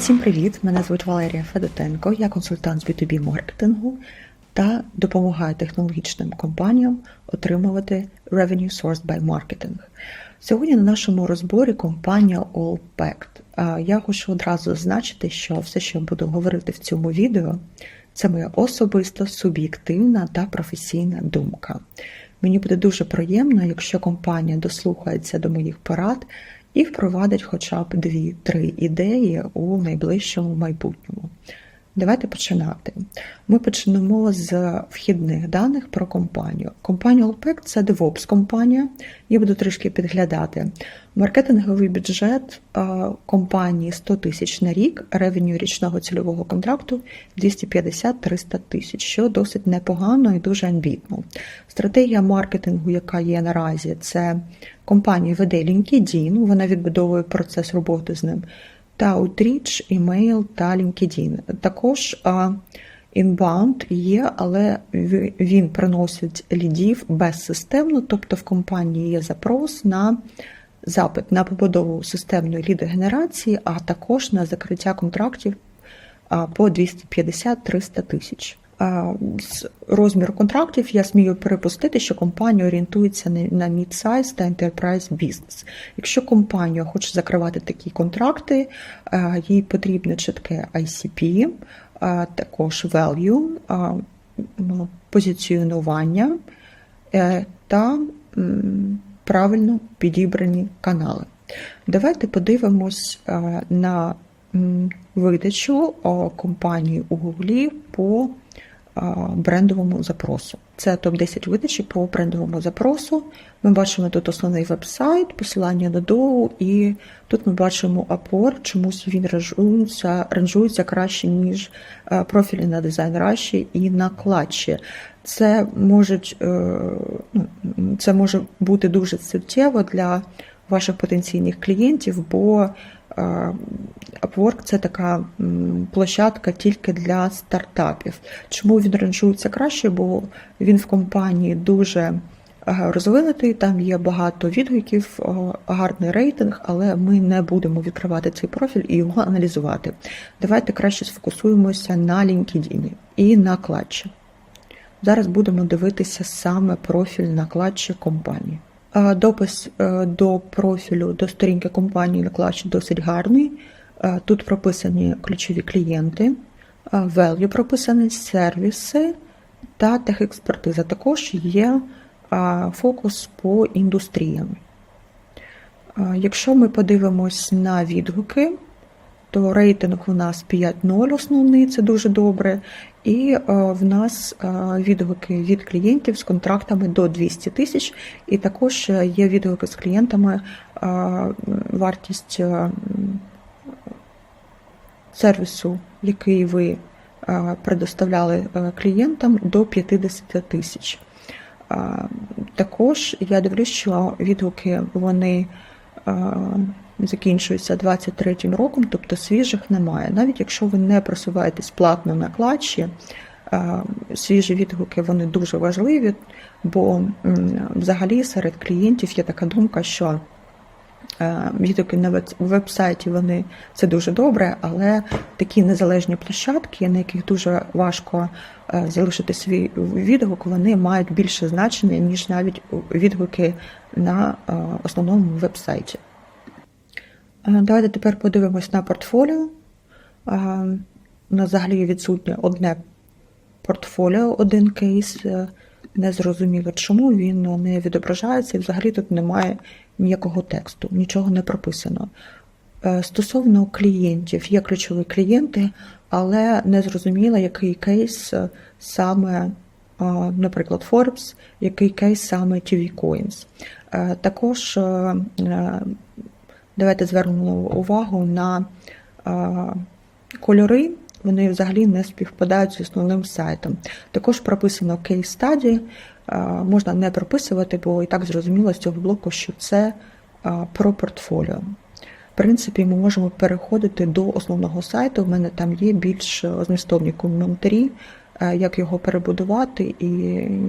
Всім привіт! Мене звуть Валерія Федотенко, я консультант з B2B маркетингу та допомагаю технологічним компаніям отримувати Revenue Sourced by Marketing. Сьогодні на нашому розборі компанія Allpact. Я хочу одразу зазначити, що все, що я буду говорити в цьому відео, це моя особиста, суб'єктивна та професійна думка. Мені буде дуже приємно, якщо компанія дослухається до моїх порад і впровадить хоча б дві-три ідеї у найближчому майбутньому. Давайте починати. Ми почнемо з вхідних даних про компанію. Компанія Allpack – це DevOps компанія. Я буду трішки підглядати. Маркетинговий бюджет компанії 100 тисяч на рік, ревеню річного цільового контракту 250-300 тисяч, що досить непогано і дуже амбітно. Стратегія маркетингу, яка є наразі, це компанія веде LinkedIn, вона відбудовує процес роботи з ним та Outreach, email та LinkedIn. Також Inbound є, але він приносить лідів безсистемно, тобто в компанії є запрос на запит на побудову системної лідогенерації, а також на закриття контрактів по 250-300 тисяч. З розміру контрактів я смію перепустити, що компанія орієнтується на mid-size та enterprise бізнес. Якщо компанія хоче закривати такі контракти, їй потрібне чітке ICP, також value, позиціонування е, та правильно підібрані канали. Давайте подивимось на видачу компанії у Гуглі по брендовому запросу. Це топ-10 видачі по брендовому запросу. Ми бачимо тут основний веб-сайт, посилання на доу, і тут ми бачимо апор, чомусь він ранжується, ранжується краще, ніж профілі на дизайн Раші і на клатчі. Це можуть, ну, це може бути дуже суттєво для ваших потенційних клієнтів, бо Upwork – це така площадка тільки для стартапів. Чому він ранжується краще? Бо він в компанії дуже розвинутий, там є багато відгуків, гарний рейтинг, але ми не будемо відкривати цей профіль і його аналізувати. Давайте краще сфокусуємося на LinkedIn і на клатчі. Зараз будемо дивитися саме профіль на клатчі компанії. Допис е, до профілю до сторінки компанії на класі досить гарний. Тут прописані ключові клієнти, value прописані сервіси та техекспертиза. Також є фокус по індустріям. Якщо ми подивимось на відгуки, то рейтинг у нас 5.0 основний, це дуже добре. І е, в нас е, відгуки від клієнтів з контрактами до 200 тисяч, і також є відгуки з клієнтами, е, вартість сервісу, який ви предоставляли клієнтам, до 50 тисяч. Також я дивлюсь, що відгуки вони закінчується 23 роком, тобто свіжих немає. Навіть якщо ви не просуваєтесь платно на клатчі, свіжі відгуки вони дуже важливі, бо взагалі серед клієнтів є така думка, що відгуки на веб-сайті вони це дуже добре, але такі незалежні площадки, на яких дуже важко залишити свій відгук, вони мають більше значення, ніж навіть відгуки на основному веб-сайті. Давайте тепер подивимось на портфоліо. У нас взагалі відсутнє одне портфоліо, один кейс. Е, Незрозуміло, чому він не відображається, і взагалі тут немає ніякого тексту, нічого не прописано. Е, стосовно клієнтів, є ключові клієнти, але не зрозуміло, який кейс е, саме, наприклад, Forbes, який кейс саме TV Coins. Також Давайте звернемо увагу на кольори, вони взагалі не співпадають з основним сайтом. Також прописано кейс стадії, можна не прописувати, бо і так зрозуміло з цього блоку, що це про портфоліо. В принципі, ми можемо переходити до основного сайту. У мене там є більш змістовні коментарі, як його перебудувати, і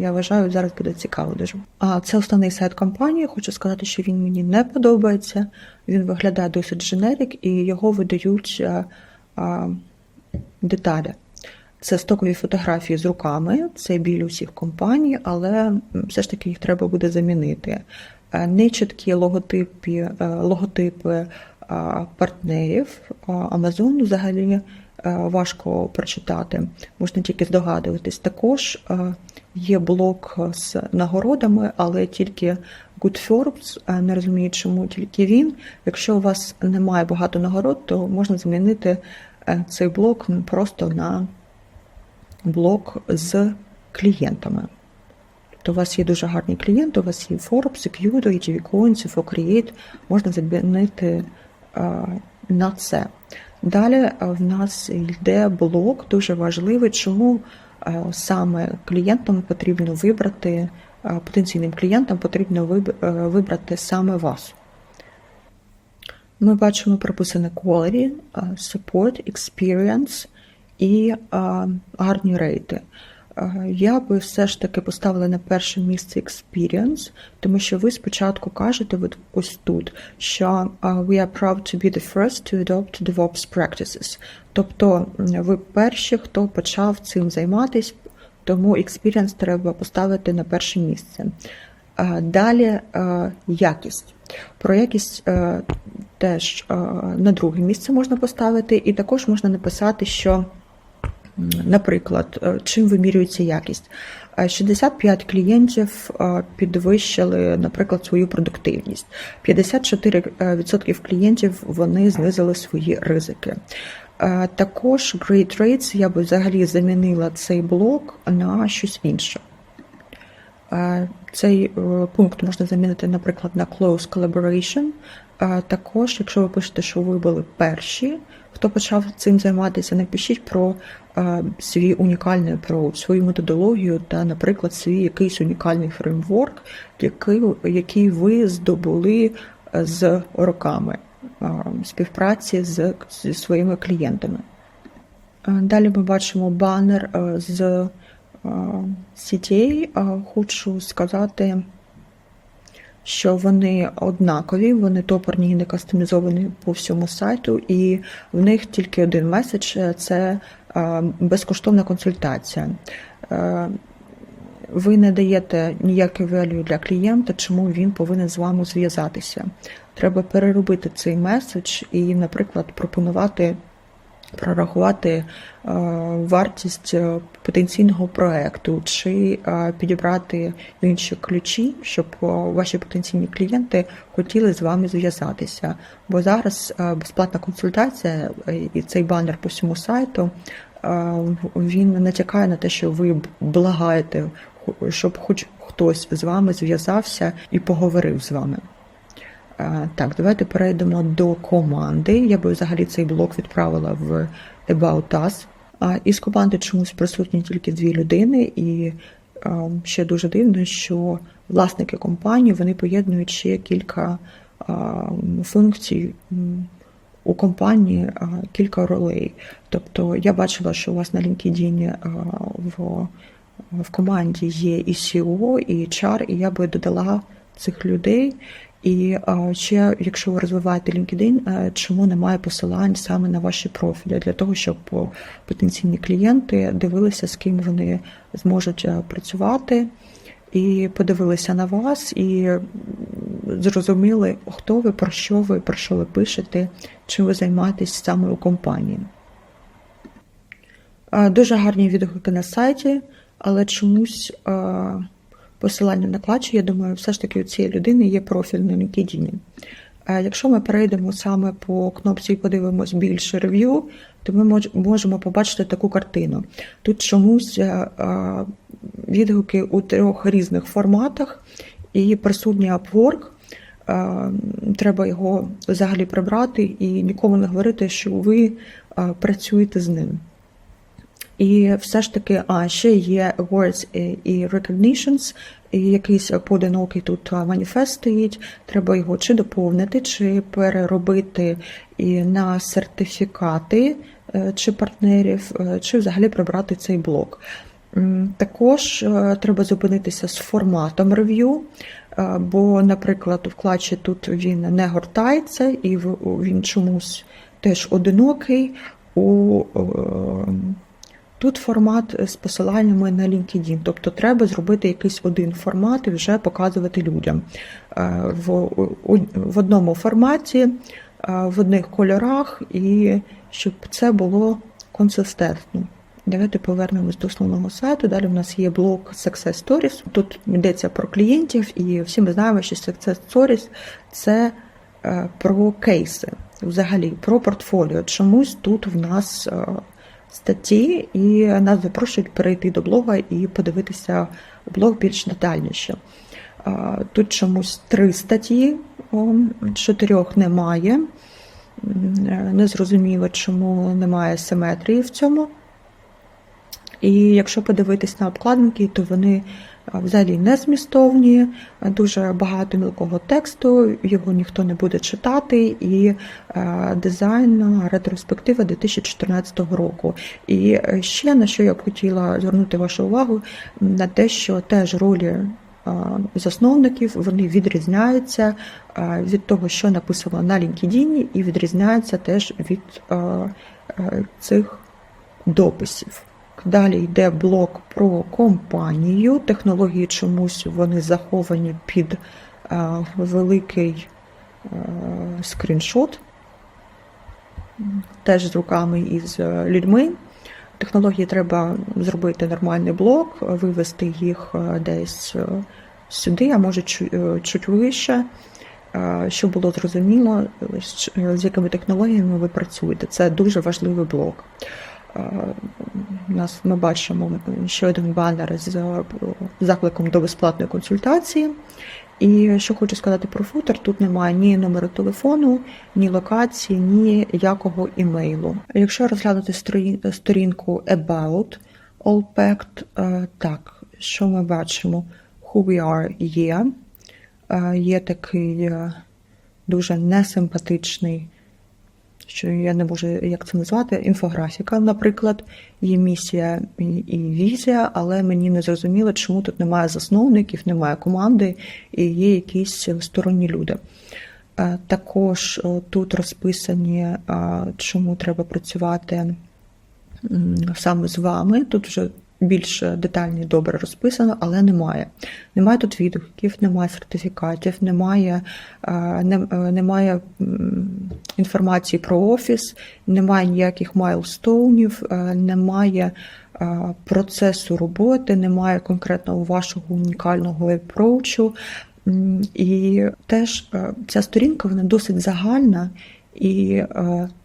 я вважаю, зараз буде цікаво дуже. А це основний сайт компанії. Хочу сказати, що він мені не подобається. Він виглядає досить дженерик, і його видають е, а, деталі. Це стокові фотографії з руками, це біль усіх компаній, але все ж таки їх треба буде замінити. Е, Нечіткі логотипи, е, логотипи партнерів а, Amazon взагалі е, важко прочитати, можна тільки здогадуватись. Також е, є блок з нагородами, але тільки Good Forbes е, не розуміє, чому тільки він. Якщо у вас немає багато нагород, то можна замінити е, цей блок просто на блок з клієнтами. Тобто у вас є дуже гарні клієнти, у вас є Forbes, Equito, ETV Coins, Coins, можна замінити е, на це. Далі е, в нас йде блок, дуже важливий, чому е, саме клієнтам потрібно вибрати, е, потенційним клієнтам потрібно е, вибрати саме вас. Ми бачимо прописане quality, е, support, experience і е, гарні рейти. Е, Я би все ж таки поставила на перше місце experience, тому що ви спочатку кажете от ось тут, що е, we are proud to be the first to adopt DevOps practices. Тобто ви перші, хто почав цим займатись, тому experience треба поставити на перше місце. Е, Далі якість. Про якість теж на друге місце можна поставити, і також можна написати, що, наприклад, е, чим вимірюється якість. Е, 65 клієнтів е, підвищили, наприклад, свою продуктивність. 54% клієнтів вони знизили свої ризики. Е, Також Great Rates я би взагалі замінила цей блок на щось інше. Е, Цей е, пункт можна замінити, наприклад, на Close Collaboration. Також, якщо ви пишете, що ви були перші, хто почав цим займатися, напишіть про свій унікальний approach, свою методологію та, наприклад, свій якийсь унікальний фреймворк, який, який ви здобули з роками співпраці з, зі своїми клієнтами. Далі ми бачимо банер з. Е, Хочу сказати, що вони однакові, вони топорні і не кастомізовані по всьому сайту, і в них тільки один меседж це е, безкоштовна консультація. Е, Ви не даєте ніякої value для клієнта, чому він повинен з вами зв'язатися. Треба переробити цей меседж і, наприклад, пропонувати прорахувати е, вартість е, потенційного проекту чи е, підібрати інші ключі, щоб ваші потенційні клієнти хотіли з вами зв'язатися. Бо зараз безплатна консультація і цей банер по всьому сайту. Він натякає на те, що ви благаєте, щоб хоч хтось з вами зв'язався і поговорив з вами. Е, Так, давайте перейдемо до команди. Я би взагалі цей блок відправила в About Us. Із команди чомусь присутні тільки дві людини, і е, ще дуже дивно, що власники компанії вони поєднують ще кілька е, функцій. У компанії кілька ролей. Тобто я бачила, що у вас на LinkedIn в, в команді є і SEO, і HR, і я би додала цих людей. І ще, якщо ви розвиваєте LinkedIn, е, чому немає посилань саме на ваші профілі для того, щоб потенційні клієнти дивилися, з ким вони зможуть е, працювати, і подивилися на вас, і зрозуміли, хто ви, про що ви, про що ви пишете, чим ви займаєтесь саме у компанії. Дуже гарні відгуки на сайті, але чомусь посилання на клатчі, я думаю, все ж таки у цієї людини є профіль на LinkedIn. Якщо ми перейдемо саме по кнопці і подивимось більше рев'ю, то ми можемо побачити таку картину. Тут чомусь е, відгуки у трьох різних форматах, і присутній Upwork. Е, Треба його взагалі прибрати і нікому не говорити, що ви е, працюєте з ним. І все ж таки, а ще є awards і- recognitions, і якийсь поодинокий тут маніфест стоїть. Треба його чи доповнити, чи переробити і на сертифікати е, чи партнерів, е, чи взагалі прибрати цей блок. Також е, треба зупинитися з форматом рев'ю, бо, наприклад, в клатчі тут він не гортається і він чомусь теж одинокий. у Тут формат з посиланнями на LinkedIn, тобто треба зробити якийсь один формат і вже показувати людям Е, в, одному форматі, е, в одних кольорах, і щоб це було консистентно. Давайте повернемось до основного сайту. Далі в нас є блок Success Stories. Тут йдеться про клієнтів, і всі ми знаємо, що Success Stories – це е, про кейси, взагалі про портфоліо. Чомусь тут в нас статті, і нас запрошують перейти до блога і подивитися блог більш детальніше. Тут чомусь три статті, чотирьох немає. Незрозуміло, чому немає симетрії в цьому. І якщо подивитись на обкладинки, то вони взагалі не змістовні, дуже багато мілкого тексту, його ніхто не буде читати, і е, дизайн ретроспектива 2014 року. І е, ще на що я б хотіла звернути вашу увагу, на те, що теж ролі засновників вони відрізняються від того, що написано на LinkedIn, і відрізняються теж від цих дописів. Далі йде блок про компанію. Технології чомусь вони заховані під а, великий а, скріншот, теж з руками і з е, людьми. Технології треба зробити нормальний блок, вивести їх е, десь е, сюди, а може е, чуть вище, е, щоб було зрозуміло, е, е, з якими технологіями ви працюєте. Це дуже важливий блок. Е, нас ми бачимо ще один банер з закликом до безплатної консультації. І що хочу сказати про футер, тут немає ні номеру телефону, ні локації, ні якого імейлу. Якщо розглянути сторінку About Allpact, е, так, що ми бачимо? Who we are є. Е, Є такий дуже несимпатичний що я не можу як це назвати, інфографіка, наприклад, є місія і, візія, але мені не зрозуміло, чому тут немає засновників, немає команди і є якісь сторонні люди. Е, Також тут розписані, чому треба працювати саме з вами. Тут вже більш детально і добре розписано, але немає. Немає тут відгуків, немає сертифікатів, немає, е, е, немає інформації про офіс, немає ніяких майлстоунів, е, немає процесу роботи, немає конкретного вашого унікального епроучу. І теж ця сторінка вона досить загальна і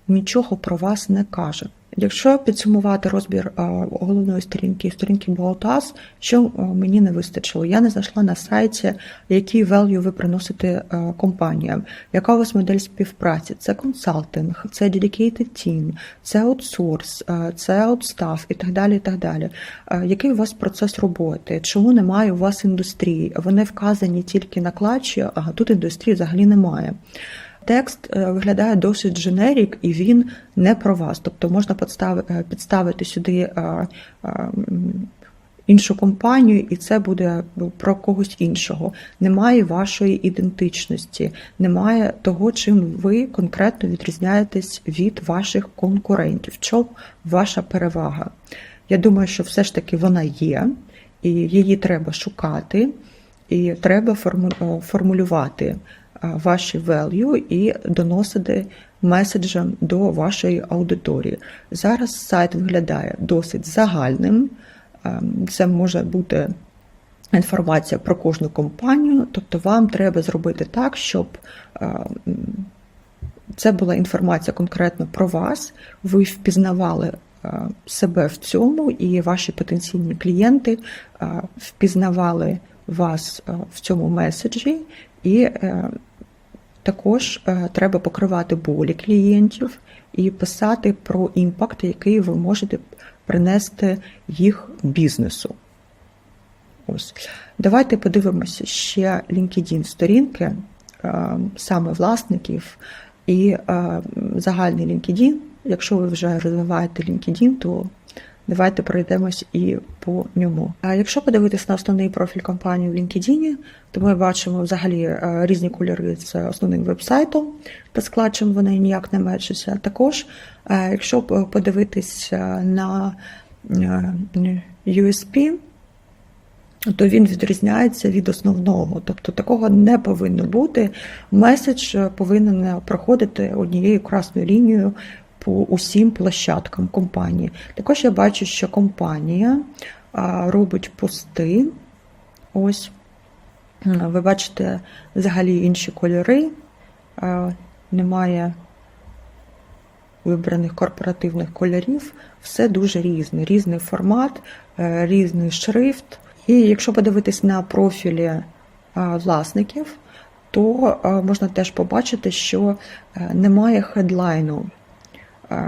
нічого про вас не каже. Якщо підсумувати розбір е, головної сторінки сторінки Us, що е, мені не вистачило? Я не знайшла на сайті, який value ви приносите е, компаніям, яка у вас модель співпраці? Це консалтинг, це dedicated team, це аутсорс, це аутстаф і так далі. І так далі. Який у вас процес роботи? Чому немає у вас індустрії? Вони вказані тільки на клатчі, а тут індустрії взагалі немає. Текст е, виглядає досить дженерік, і він не про вас. Тобто можна е, підставити сюди е, іншу компанію, і це буде про когось іншого. Немає вашої ідентичності, немає того, чим ви конкретно відрізняєтесь від ваших конкурентів. Чому ваша перевага? Я думаю, що все ж таки вона є, і її треба шукати, і треба формулювати ваші value і доносити меседжем до вашої аудиторії. Зараз сайт виглядає досить загальним. Ем, Це може бути інформація про кожну компанію, тобто вам треба зробити так, щоб ем, це була інформація конкретно про вас, ви впізнавали е, себе в цьому, і ваші потенційні клієнти е, впізнавали вас е, в цьому меседжі, і е, також е, треба покривати болі клієнтів і писати про імпакт, який ви можете принести їх бізнесу. Ось. Давайте подивимося ще LinkedIn сторінки е, саме власників і загальний LinkedIn. Якщо ви вже розвиваєте LinkedIn, то Давайте пройдемось і по ньому. А якщо подивитись на основний профіль компанії в LinkedIn, то ми бачимо взагалі е, різні кольори з основним вебсайтом, та склад, чим вони ніяк не мечаться. Також, е, якщо подивитись е, на USP, то він відрізняється від основного. Тобто такого не повинно бути. Меседж повинен проходити однією красною лінією по усім площадкам компанії. Також я бачу, що компанія робить пости. Ось, ви бачите взагалі інші кольори, немає вибраних корпоративних кольорів, все дуже різне, різний формат, е, різний шрифт. І якщо подивитись на профілі власників, то можна теж побачити, що е, немає хедлайну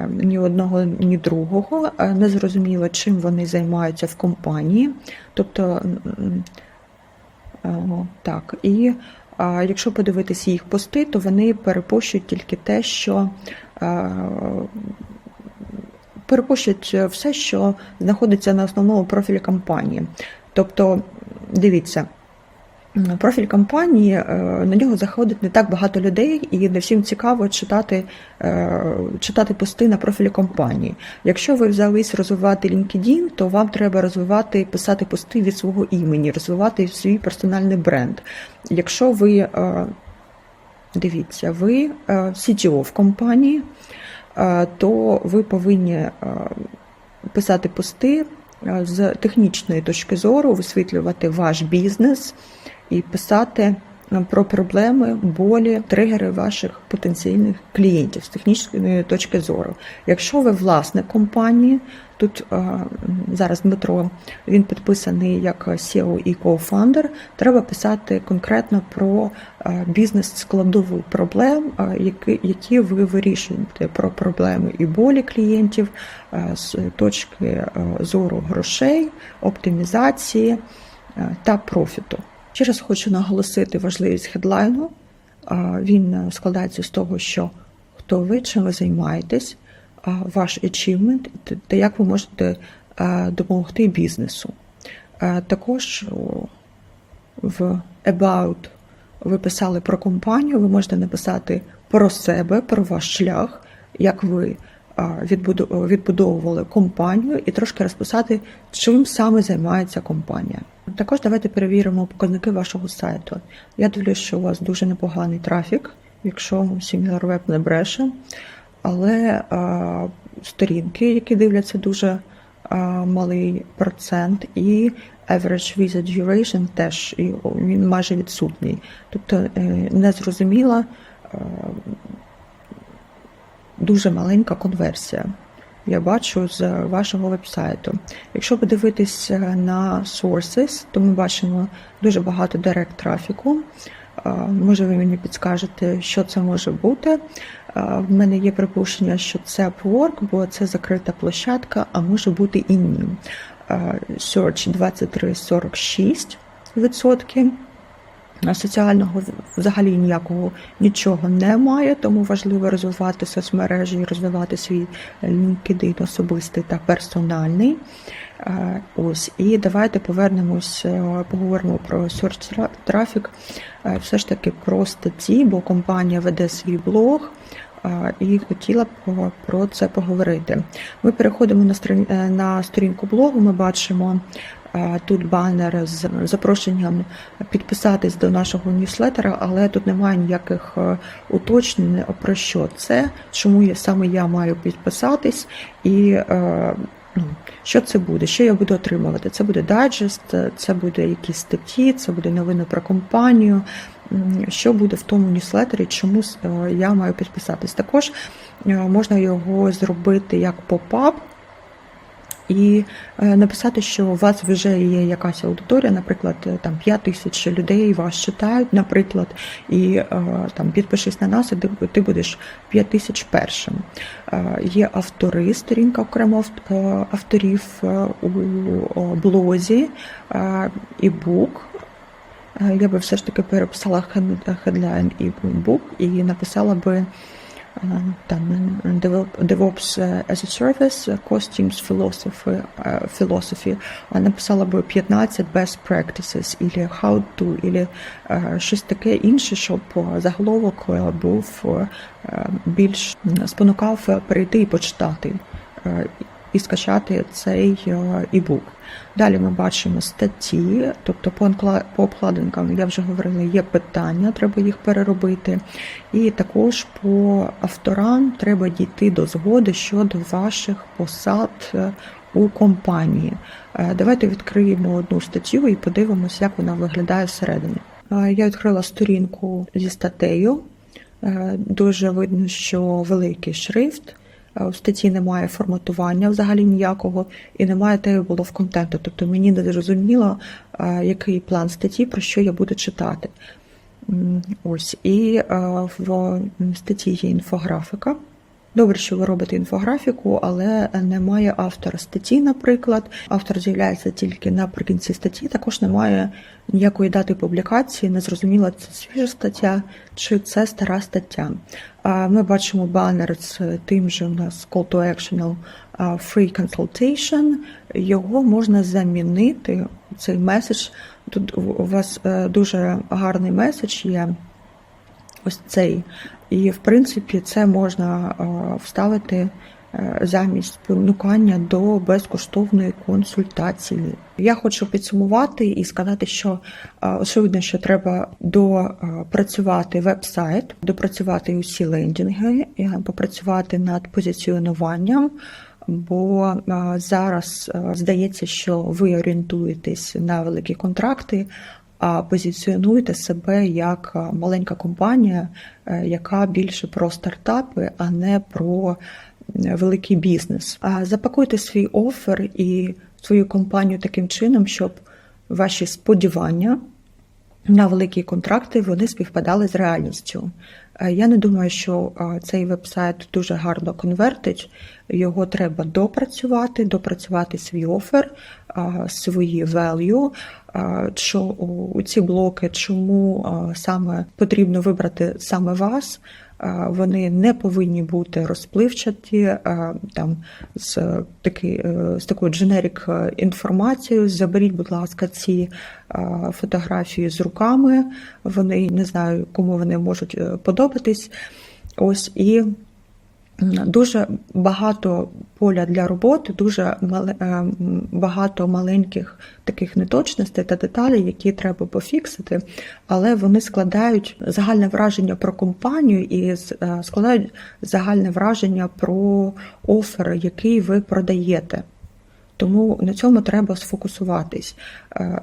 ні одного, ні другого. Не зрозуміло, чим вони займаються в компанії. Тобто, так, і якщо подивитися їх пости, то вони перепощують тільки те, що перепощують все, що знаходиться на основному профілі компанії. Тобто, дивіться. Профіль компанії е, на нього заходить не так багато людей, і не всім цікаво читати е, читати пости на профілі компанії. Якщо ви взялись розвивати LinkedIn, то вам треба розвивати писати пости від свого імені, розвивати свій персональний бренд. Якщо ви е, дивіться, ви CTO в компанії, то ви повинні писати пости з технічної точки зору, висвітлювати ваш бізнес і писати е, про проблеми, болі, тригери ваших потенційних клієнтів з технічної точки зору. Якщо ви власник компанії, тут е, зараз Дмитро він підписаний як SEO і коуфандер, треба писати конкретно про е, бізнес-складову проблем, які, які ви вирішуєте про проблеми і болі клієнтів з точки зору грошей, оптимізації та профіту. Ще раз хочу наголосити важливість хедлайну. Він складається з того, що хто ви, чим ви займаєтесь, ваш achievement та як ви можете допомогти бізнесу. Також в About ви писали про компанію, ви можете написати про себе, про ваш шлях, як ви відбудовували компанію, і трошки розписати, чим саме займається компанія. Також давайте перевіримо показники вашого сайту. Я дивлюсь, що у вас дуже непоганий трафік, якщо SimilarWeb не бреше, але а, сторінки, які дивляться, дуже а, малий процент, і average visit duration теж і він майже відсутній. Тобто е, незрозуміла дуже маленька конверсія я бачу з вашого вебсайту. Якщо подивитись на sources, то ми бачимо дуже багато директ трафіку. Може, ви мені підскажете, що це може бути. В мене є припущення, що це Upwork, бо це закрита площадка, а може бути і ні. Search 23,46% соціального взагалі ніякого нічого немає, тому важливо розвивати соцмережі розвивати свій LinkedIn особистий та персональний. Е, ось, і давайте повернемось, е, поговоримо про search е, все ж таки про статті, бо компанія веде свій блог. І хотіла б про це поговорити. Ми переходимо на сторінку блогу. Ми бачимо Тут банер з запрошенням підписатись до нашого ньюслетера, але тут немає ніяких е, уточнень про що це, чому я саме я маю підписатись, і е, ну, що це буде, що я буду отримувати. Це буде дайджест, це буде якісь статті, це буде новини про компанію. Що буде в тому ньюслетері, чому е, я маю підписатись. Також можна його зробити як поп-ап і е, написати, що у вас вже є якась аудиторія, наприклад, е, там 5 тисяч людей вас читають, наприклад, і е, там підпишись на нас, і ти будеш 5 тисяч першим. Є автори, сторінка окремо авторів у блозі, і бук. Я би все ж таки переписала хедлайн і бук і написала би е, там DevOps as a Service, Cost Teams Philosophy, е, Philosophy, написала би 15 Best Practices, или How to, е, щось таке інше, щоб е, заголовок е, був е, більш спонукав е, перейти і почитати е, і скачати цей е, ібук. Далі ми бачимо статті, тобто по обкладинкам, я вже говорила, є питання, треба їх переробити. І також по авторам треба дійти до згоди щодо ваших посад е, у компанії. Е, Давайте відкриємо одну статтю і подивимося, як вона виглядає всередині. Я відкрила сторінку зі статтею. Дуже видно, що великий шрифт. Е, У статті немає форматування взагалі ніякого і немає теми було в контенту. Тобто мені не зрозуміло, е, який план статті, про що я буду читати. Ось і е, в статті є інфографіка. Добре, що ви робите інфографіку, але немає автора статті, наприклад. Автор з'являється тільки наприкінці статті. Також немає ніякої дати публікації. Не зрозуміло, це свіжа стаття чи це стара стаття. Ми бачимо банер з тим же у нас call to action free consultation. Його можна замінити. Цей меседж. Тут у вас е, дуже гарний меседж є ось цей. І, в принципі, це можна е, вставити е, замість спонукання до безкоштовної консультації. Я хочу підсумувати і сказати, що е, очевидно, що треба допрацювати веб-сайт, допрацювати усі лендінги, попрацювати над позиціонуванням. Бо зараз здається, що ви орієнтуєтесь на великі контракти, позиціонуєте себе як маленька компанія, е, яка більше про стартапи, а не про великий бізнес. Запакуйте свій офер і свою компанію таким чином, щоб ваші сподівання на великі контракти вони співпадали з реальністю. Е, Я не думаю, що е, цей веб-сайт дуже гарно конвертить. Його треба допрацювати, допрацювати свій офер, е, свої value, що у ці блоки, чому саме потрібно вибрати саме вас. Е, Вони не повинні бути розпливчаті е, там з таки, е, з такою дженерік інформацією. Заберіть, будь ласка, ці е, фотографії з руками. Вони не знаю, кому вони можуть е, подобатись. Ось і дуже багато поля для роботи, дуже е, багато маленьких таких неточностей та деталей, які треба пофіксити, але вони складають загальне враження про компанію і е, складають загальне враження про офер, який ви продаєте. Тому на цьому треба сфокусуватись. Е,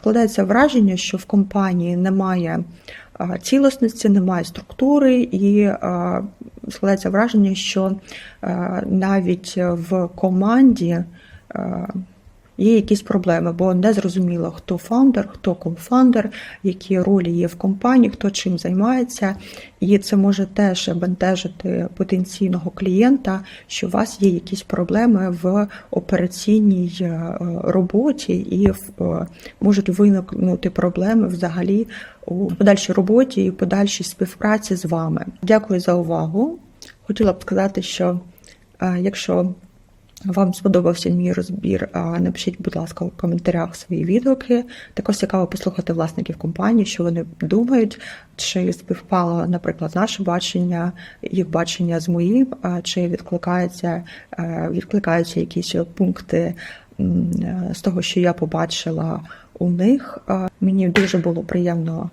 Складається враження, що в компанії немає цілісності, немає структури, і складається враження, що е, навіть в команді е, є якісь проблеми, бо не зрозуміло, хто фаундер, хто кофаундер, які ролі є в компанії, хто чим займається. І це може теж бентежити потенційного клієнта, що у вас є якісь проблеми в операційній е, роботі, і е, можуть виникнути проблеми взагалі у подальшій роботі і подальшій співпраці з вами. Дякую за увагу. Хотіла б сказати, що е, якщо вам сподобався мій розбір, напишіть, будь ласка, у коментарях свої відгуки. Також цікаво послухати власників компанії, що вони думають, чи співпало, наприклад, наше бачення, їх бачення з моїм, чи відкликається, е, відкликаються якісь пункти з того, що я побачила у них. Мені дуже було приємно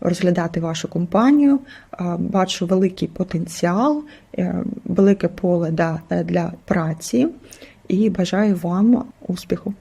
розглядати вашу компанію. Е, Бачу великий потенціал, е, велике поле е, для праці і бажаю вам успіху.